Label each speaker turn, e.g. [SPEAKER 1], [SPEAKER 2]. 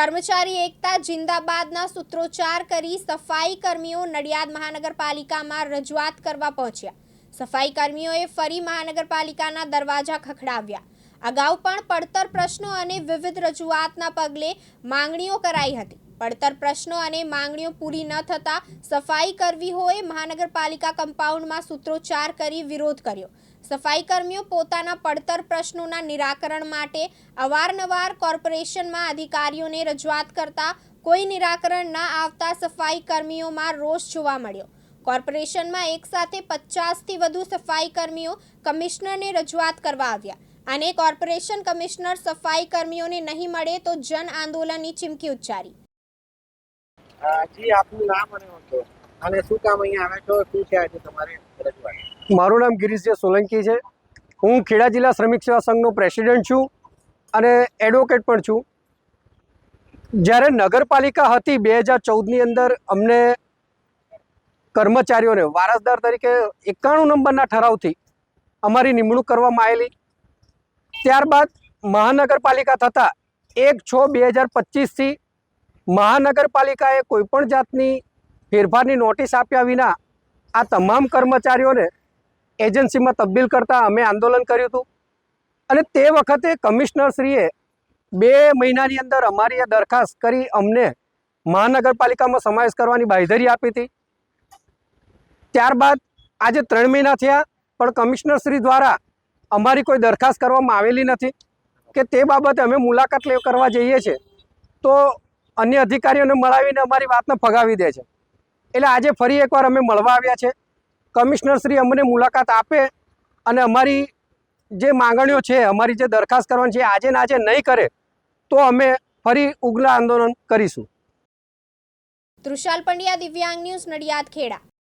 [SPEAKER 1] કર્મચારી એકતા જિંદાબાદના સૂત્રોચ્ચાર કરી સફાઈ કર્મીઓ નડિયાદ મહાનગરપાલિકામાં રજૂઆત કરવા પહોંચ્યા. સફાઈ કર્મીઓએ ફરી મહાનગરપાલિકાના દરવાજા ખખડાવ્યા. અગાઉ પણ પડતર પ્રશ્નો અને વિવિધ રજૂઆતના પગલે માંગણીઓ કરાઈ હતી. પડતર પ્રશ્નો અને માંગણીઓ પૂરી ન થતા સફાઈ કર્મીઓએ મહાનગરપાલિકા કમ્પાઉન્ડમાં સૂત્રોચ્ચાર કરી વિરોધ કર્યો. સફાઈ કર્મીઓ પોતાના પડતર પ્રશ્નોના નિરાકરણ માટે અવારનવાર કોર્પોરેશનમાં અધિકારીઓને રજૂઆત કરતા કોઈ નિરાકરણ ન આવતા સફાઈ કર્મીઓમાં રોષ જોવા મળ્યો. કોર્પોરેશનમાં એકસાથે પચાસથી વધુ સફાઈ કર્મીઓ કમિશનરને રજૂઆત કરવા આવ્યા અને કોર્પોરેશન કમિશનર સફાઈ કર્મીઓને નહીં મળે તો જન આંદોલનની ચીમકી ઉચ્ચારી.
[SPEAKER 2] જી, આપનું નામ અને હોદ્દો અને શું કામ અહીંયા આવ્યા છો? શું છે આજે તમારે રજૂઆત?
[SPEAKER 3] મારું નામ ગિરીશજી સોલંકી છે. હું ખેડા જિલ્લા શ્રમિક સેવા સંઘનો પ્રેસિડેન્ટ છું અને એડવોકેટ પણ છું. જ્યારે નગરપાલિકા હતી બે હજાર ચૌદની અંદર અમને કર્મચારીઓને વારસદાર તરીકે એકાણું નંબરના ઠરાવથી અમારી નિમણૂક કરવામાં આવેલી. ત્યારબાદ મહાનગરપાલિકા થતાં એક છ બે હજાર પચીસથી મહાનગરપાલિકાએ કોઈપણ જાતની ફેરફારની નોટિસ આપ્યા વિના આ તમામ કર્મચારીઓને એજન્સીમાં તબદીલ કરતાં અમે આંદોલન કર્યું હતું. અને તે વખતે કમિશનરશ્રીએ બે મહિનાની અંદર અમારી દરખાસ્ત કરી અમને મહાનગરપાલિકામાં સમાવેશ કરવાની બાંયધરી આપી હતી. ત્યારબાદ આજે ત્રણ મહિના થયા, પણ કમિશનરશ્રી દ્વારા અમારી કોઈ દરખાસ્ત કરવામાં આવેલી નથી. કે તે બાબતે અમે મુલાકાત કરવા જઈએ છીએ. તો અન્ય અધિકારીઓને મળાવીને અમારી વાતને ફગાવી દે છે. એટલે આજે ફરી એકવાર અમે મળવા આવ્યા છે. કમિશનર શ્રી અમને મુલાકાત આપે અને અમારી જે માંગણીઓ છે, અમારી જે દરખાસ્ત કરવાની છે આજે ને આજે નહીં કરે તો અમે ફરી ઉગ્ર આંદોલન કરીશું.
[SPEAKER 1] તૃષાલ પંડ્યા, દિવ્યાંગ ન્યૂઝ નડિયાદ, ખેડા.